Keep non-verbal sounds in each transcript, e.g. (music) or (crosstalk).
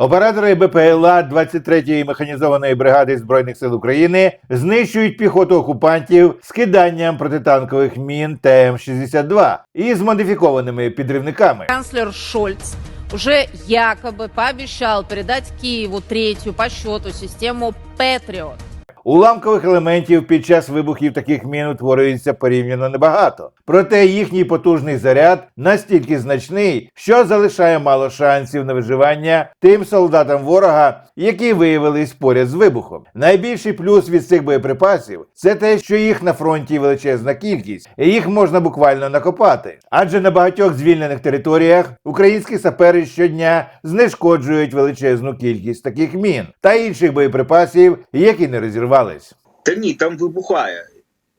Оператори БПЛА 23-ї механізованої бригади збройних сил України знищують піхоту окупантів з киданням протитанкових мін ТМ-62 із модифікованими підривниками. Канцлер Шольц уже якобы пообещал передать Киеву третью по счету систему Патриот. Уламкових елементів під час вибухів таких мін утворюється порівняно небагато. Проте їхній потужний заряд настільки значний, що залишає мало шансів на виживання тим солдатам ворога, які виявились поряд з вибухом. Найбільший плюс від цих боєприпасів це те, що їх на фронті величезна кількість, і їх можна буквально накопати. Адже на багатьох звільнених територіях українські сапери щодня знешкоджують величезну кількість таких мін та інших боєприпасів, які не розірвались. Та ні, там вибухає.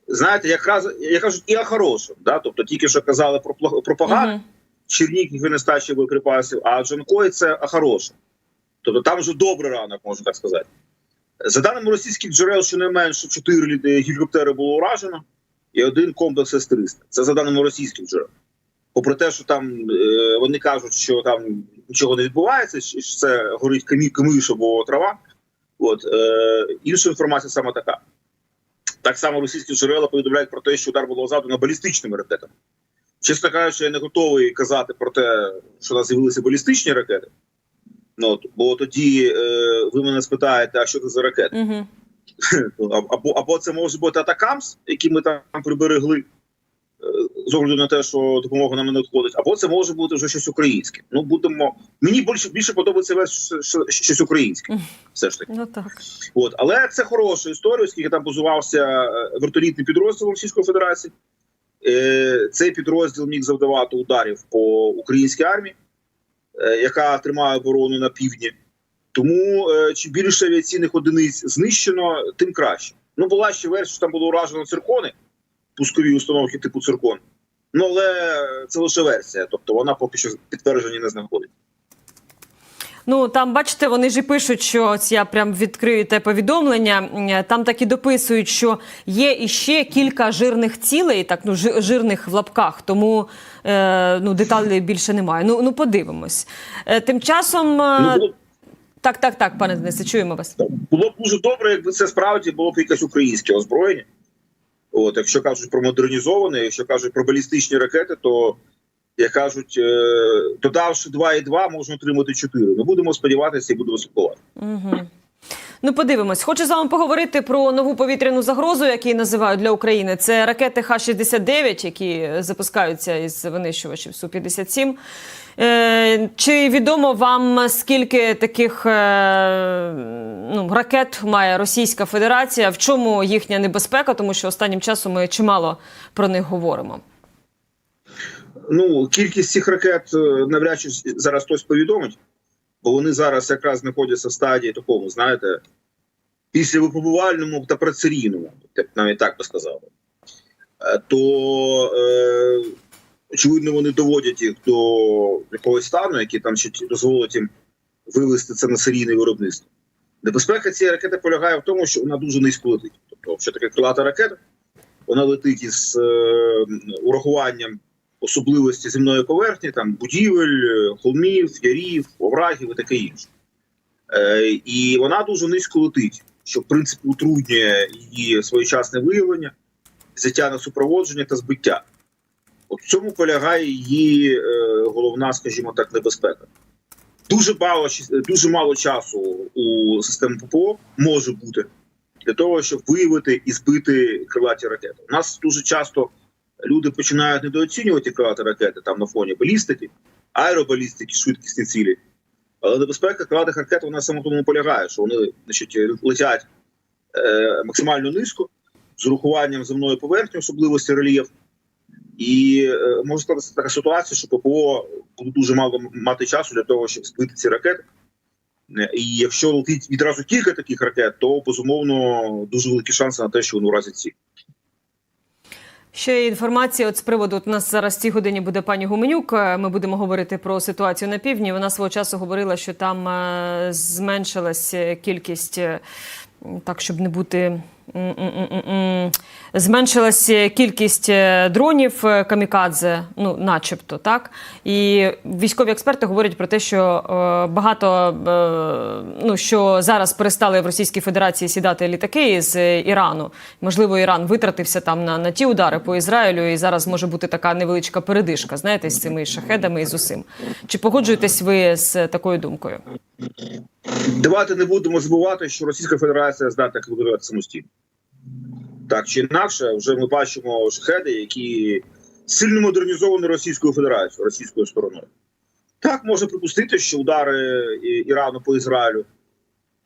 Знаєте, якраз я кажу і о хорошому. Да? Тобто тільки що казали про про погане, Мгм. Чернігів і нестача боєприпасів, а Джанкой це о хорошому. Тобто там вже добрий ранок, можна так сказати. За даними російських джерел, щонайменше 4 лі- гелікоптери було уражено і один комплекс С-300. Це за даними російських джерел. Попри те, що там е, вони кажуть, що там нічого не відбувається, що це горить камі, камиш або трава. От, е, інша інформація саме така. Так само російські джерела повідомляють про те, що удар було завдано балістичними ракетами. Чесно кажучи, я не готовий казати про те, що у нас з'явилися балістичні ракети. Ну, от, бо тоді е, ви мене спитаєте, а що це за ракети? Мгм. (laughs) Або, або це може бути Атакамс, які ми там приберегли, з огляду на те, що допомога нам не надходить, або це може бути вже щось українське. Ну, будемо. Мені більше більше подобається весь щось- щось українське. Все ж таки. Ну так. От, але це хороша історія, оскільки там базувався е, вертолітний підрозділ Російської Федерації. Е, Цей підрозділ міг завдавати ударів по українській армії, е, яка тримає оборону на півдні. Тому чим більше авіаційних одиниць знищено, тим краще. Ну, була ще версія, що там було уражено циркони, пускові установки типу циркон. Ну, але це лише версія, тобто вона поки що підтвердження не знаходить. Ну там бачите, вони ж і пишуть, що ось я прям відкрию те повідомлення. Там так і дописують, що є іще кілька жирних цілей, так ну жирних в лапках. Тому е, ну деталей більше немає. Ну ну подивимось. Е, тим часом е, Ну, було, так, так, так, пане Денисе, чуємо вас. Було б дуже добре, якби це справді було б якесь українське озброєння. От, якщо кажуть про модернізовані, якщо кажуть про балістичні ракети, то як кажуть, е, додавши 2,2, можна отримати 4. Ми будемо сподіватися і будемо слідкувати. Угу. Ну, подивимось. Хочу з вами поговорити про нову повітряну загрозу, яку називають для України. Це ракети Х-69, які запускаються із винищувачів Су-57. Е, чи відомо вам, скільки таких е, ну, ракет має Російська Федерація? В чому їхня небезпека? Тому що останнім часом ми чимало про них говоримо. Ну, кількість цих ракет е, навряд чи зараз хтось повідомить, бо вони зараз якраз знаходяться в стадії такому, знаєте, після випробувальному та працерійному, я навіть так би сказав. Е, То е, очевидно, вони доводять їх до якогось стану, який там ще дозволить їм вивести це на серійне виробництво. Небезпека цієї ракети полягає в тому, що вона дуже низько летить. Тобто, що таке крилата ракета, вона летить із е, урахуванням особливості земної поверхні, там будівель, е, холмів, ярів, оврагів і таке інше. Е, і вона дуже низько летить, що в принципі утруднює її своєчасне виявлення, взяття на супроводження та збиття. От в цьому полягає її е, головна, скажімо так, небезпека. Дуже мало, дуже мало часу у системі ППО може бути для того, щоб виявити і збити крилаті ракети. У нас дуже часто люди починають недооцінювати крилаті ракети там на фоні балістики, аеробалістики, швидкісні цілі. Але небезпека крилатих ракет вона саме тому полягає, що вони значить, летять е, максимально низько з урахуванням земної поверхні, особливості рельєф. І е, може статися така ситуація, що ППО буде дуже мало мати часу для того, щоб збити ці ракети. Е, І якщо летить відразу кілька таких ракет, то безумовно дуже великі шанси на те, що вони уразять ці. Ще інформація от з приводу. От нас зараз в цій годині буде пані Гуменюк. Е, Ми будемо говорити про ситуацію на півдні. Вона свого часу говорила, що там е, зменшилась е, кількість, так щоб не бути зменшилась кількість е, дронів е, камікадзе, ну, начебто, так. І військові експерти говорять про те, що е, багато е, ну, що зараз перестали в Російській Федерації сідати літаки з Ірану. Можливо, Іран витратився там на, на ті удари по Ізраїлю, і зараз може бути така невеличка передишка, знаєте, з цими шахедами і з усім. Чи погоджуєтесь ви з такою думкою? Давайте не будемо забувати, що Російська Федерація здатна контролювати самостійно. Так чи інакше, вже ми бачимо шахеди, які сильно модернізовані Російською Федерацією, російською стороною. Так можна припустити, що удари Ірану по Ізраїлю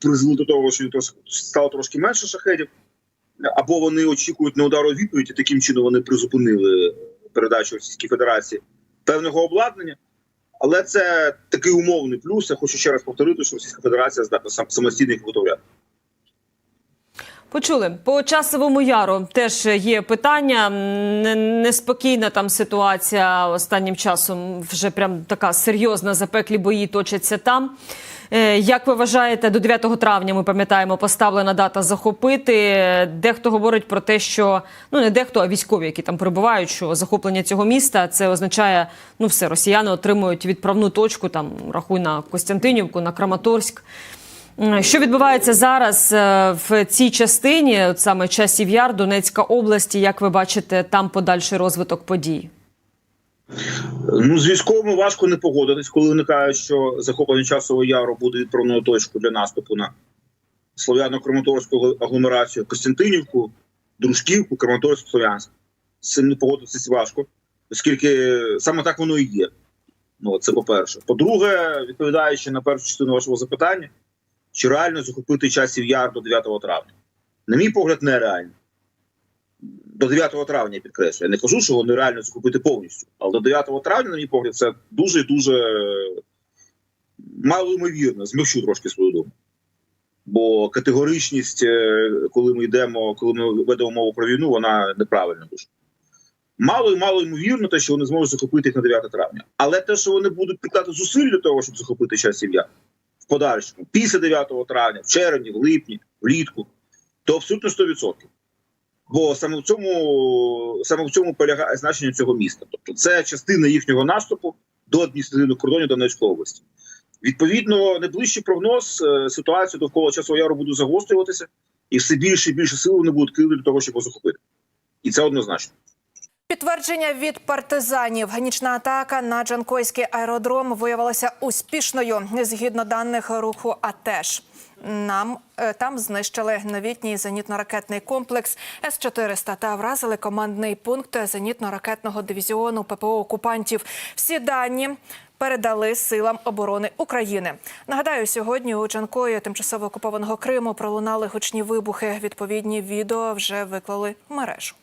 призвели до того, що стало трошки менше шахедів, або вони очікують на удар у відповідь, і таким чином вони призупинили передачу Російській Федерації певного обладнання. Але це такий умовний плюс. Я хочу ще раз повторити, що Російська Федерація здатна самостійно їх виготовляти. Почули по часовому яру теж є питання. Неспокійна там ситуація останнім часом. Вже прям така серйозна запеклі бої точаться там. Е, Як ви вважаєте, до 9 травня ми пам'ятаємо, поставлена дата захопити. Дехто говорить про те, що ну не дехто, а військові, які там перебувають, що захоплення цього міста це означає, ну все, росіяни отримують відправну точку. Там рахуй на Костянтинівку, на Краматорськ. Що відбувається зараз е, в цій частині, от саме часів яр, Донецька область, і як ви бачите там подальший розвиток подій? Ну з військовими важко не погодитись, коли виникає, що захоплення часового яру буде відправною точкою для наступу на слов'яно-краматорську агломерацію Костянтинівку, Дружківку, Краматорськ, Слов'янськ. З цим не погодитися важко, оскільки саме так воно і є. Ну, це по-перше. По-друге, відповідаючи на першу частину вашого запитання, чи реально захопити часів яр до 9 травня? На мій погляд, нереально. До 9 травня я підкреслюю. Я не кажу, що вони реально захопити повністю. Але до 9 травня, на мій погляд, це дуже дуже малоймовірно. Змягчу трошки свою думку. Бо категоричність, е, коли ми йдемо, коли ми ведемо мову про війну, вона неправильна дуже. Мало і мало ймовірно, те, що вони зможуть захопити їх на 9 травня. Але те, що вони будуть прикладати зусиль для того, щоб захопити часів яр подальшому, після 9 травня, в червні, в липні, влітку, то абсолютно 100%. Бо саме в цьому саме в цьому полягає значення цього міста. Тобто, це частина їхнього наступу до адміністративних кордонів Донецької області. Відповідно, найближчий прогноз е, ситуацію довкола часового яру буде загострюватися, і все більше і більше сил вони будуть кидати для того, щоб захопити. І це однозначно. Підтвердження від партизанів. Нічна атака на Джанкойський аеродром виявилася успішною. Згідно даних руху, АТЕШ. Нам е, там знищили новітній зенітно-ракетний комплекс С-400 та вразили командний пункт зенітно-ракетного дивізіону ППО окупантів. Всі дані передали силам оборони України. Нагадаю, сьогодні у Джанкої тимчасово окупованого Криму пролунали гучні вибухи. Відповідні відео вже виклали в мережу.